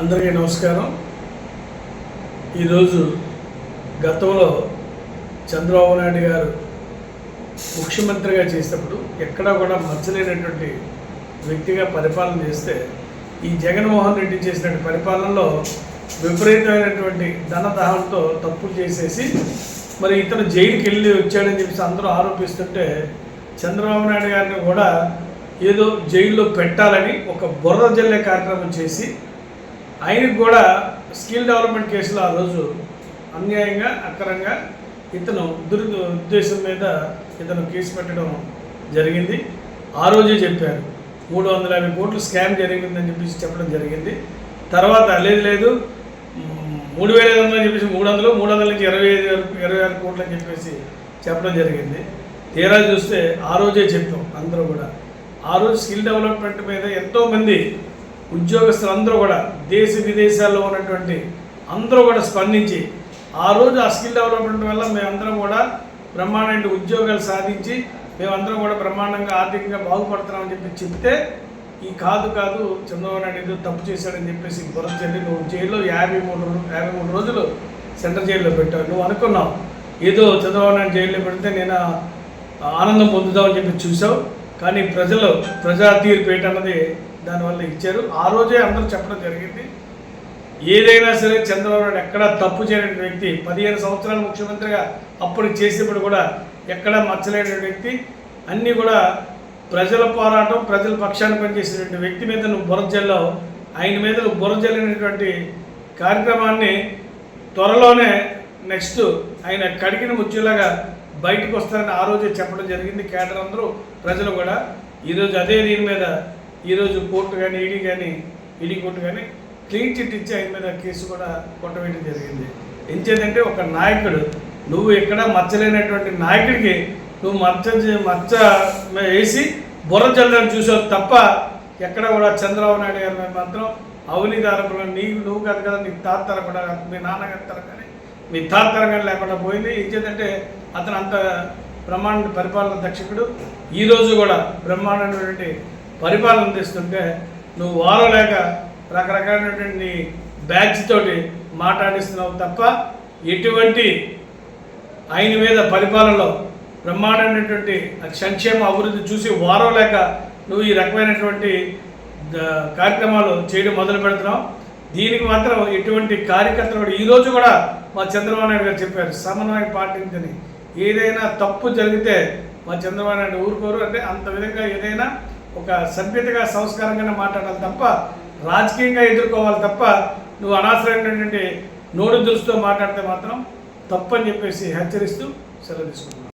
అందరికీ నమస్కారం. ఈరోజు గతంలో చంద్రబాబు నాయుడు గారు ముఖ్యమంత్రిగా చేసినప్పుడు ఎక్కడా కూడా మచ్చలేనటువంటి వ్యక్తిగా పరిపాలన చేస్తే ఈ జగన్మోహన్ రెడ్డి చేసినటువంటి పరిపాలనలో విపరీతమైనటువంటి ధనదాహంతో తప్పులు చేసేసి మరి ఇతను జైలుకి వెళ్ళి వచ్చాడని చెప్పేసి అందరూ ఆరోపిస్తుంటే చంద్రబాబు నాయుడు గారిని కూడా ఏదో జైల్లో పెట్టాలని ఒక బుర్ర జల్లే కార్యక్రమం చేసి ఆయనకు కూడా స్కిల్ డెవలప్మెంట్ కేసులో ఆ రోజు అన్యాయంగా అక్రంగా ఇతను దుర్ ఉద్దేశం మీద ఇతను కేసు పెట్టడం జరిగింది. ఆ రోజే చెప్పారు. మూడు వందల యాభై కోట్లు స్కామ్ జరిగిందని చెప్పేసి చెప్పడం జరిగింది. తర్వాత లేదు లేదు మూడు వేల ఐదు వందలు అని చెప్పేసి మూడు వందలు మూడు వందల నుంచి ఇరవై ఐదు వరకు ఇరవై ఆరు కోట్లు అని చెప్పేసి చెప్పడం జరిగింది. తీరా చూస్తే ఆ రోజే చెప్పాం అందరూ కూడా. ఆ రోజు స్కిల్ డెవలప్మెంట్ మీద ఎంతోమంది ఉద్యోగస్తులు అందరూ కూడా దేశ విదేశాల్లో ఉన్నటువంటి అందరూ కూడా స్పందించి ఆ రోజు ఆ స్కిల్ డెవలప్మెంట్ వల్ల మేమందరం కూడా బ్రహ్మాండ ఉద్యోగాలు సాధించి మేమందరం కూడా బ్రహ్మాండంగా ఆర్థికంగా బాగుపడుతున్నామని చెప్పి చెప్తే ఈ కాదు కాదు చంద్రబాబు నాయుడు ఏదో తప్పు చేశాడని చెప్పేసి బుర్ర చెల్లి నువ్వు జైల్లో యాభై మూడు యాభై మూడు రోజులు సెంట్రల్ జైల్లో పెట్టావు. నువ్వు అనుకున్నావు ఏదో చంద్రబాబు నాయుడు జైల్లో పెడితే నేను ఆనందం పొందుదామని చెప్పి చూసావు. కానీ ప్రజలు ప్రజా తీర్పు ఏంటన్నది దానివల్ల ఇచ్చారు. ఆ రోజే అందరూ చెప్పడం జరిగింది. ఏదైనా సరే చంద్రబాబు నాయుడు ఎక్కడా తప్పు చేయని వ్యక్తి పదిహేను సంవత్సరాలు ముఖ్యమంత్రిగా అప్పుడు చేసినప్పుడు కూడా ఎక్కడా మచ్చలేని వ్యక్తి అన్నీ కూడా ప్రజల పోరాటం ప్రజల పక్షాన్ని పనిచేసినటువంటి వ్యక్తి మీద నువ్వు బుర్ర ఆయన మీద నువ్వు బుర్ర జల్లినటువంటి కార్యక్రమాన్ని త్వరలోనే నెక్స్ట్ ఆయన కడిగిన ముచ్చేలాగా బయటకు వస్తారని ఆ రోజే చెప్పడం జరిగింది. కేటర్ అందరూ ప్రజలు కూడా. ఈరోజు అదే దీని మీద ఈరోజు కోర్టు కానీ ఈడీ కానీ ఈడీ కోర్టు కానీ క్లీన్ చిట్ ఇచ్చి ఆయన మీద కేసు కూడా కొట్టవేయడం జరిగింది. ఎంచేదంటే ఒక నాయకుడు నువ్వు ఎక్కడ మచ్చలేనటువంటి నాయకుడికి నువ్వు మచ్చ మచ్చ వేసి బుర్ర జల్లడం చూసావు తప్ప ఎక్కడ కూడా చంద్రబాబు నాయుడు గారి మీద మాత్రం అవినీతి ఆరోపణలు నీకు నువ్వు కాదు కదా నీ తాతర కూడా మీ నాన్నగారి తరం కానీ మీ తాతర కానీ లేకుండా పోయింది. ఏంటంటే అతను అంత బ్రహ్మాండ పరిపాలన దక్షకుడు. ఈరోజు కూడా బ్రహ్మాండమైనటువంటి పరిపాలన అందిస్తుంటే నువ్వు వారో లేక రకరకాలైనటువంటి బ్యాగ్స్ తోటి మాట్లాడిస్తున్నావు తప్ప ఎటువంటి ఆయన మీద పరిపాలనలో బ్రహ్మాండమైనటువంటి సంక్షేమ అభివృద్ధి చూసి వారం లేక నువ్వు ఈ రకమైనటువంటి కార్యక్రమాలు చేయడం మొదలు పెడుతున్నావు. దీనికి మాత్రం ఎటువంటి కార్యకర్తలు కూడా ఈరోజు కూడా మా చంద్రబాబు నాయుడు గారు చెప్పారు సమన్వయం పాటించని ఏదైనా తప్పు జరిగితే మా చంద్రబాబు నాయుడు ఊరుకోరు. అంటే అంత విధంగా ఏదైనా ఒక సభ్యతగా సంస్కారంగానే మాట్లాడాలి తప్ప రాజకీయంగా ఎదుర్కోవాలి తప్ప నువ్వు అనవసరమైనటువంటి నోరు దురుస్తూ మాట్లాడితే మాత్రం తప్పని చెప్పేసి హెచ్చరిస్తూ సెలవు తీసుకుంటున్నాను.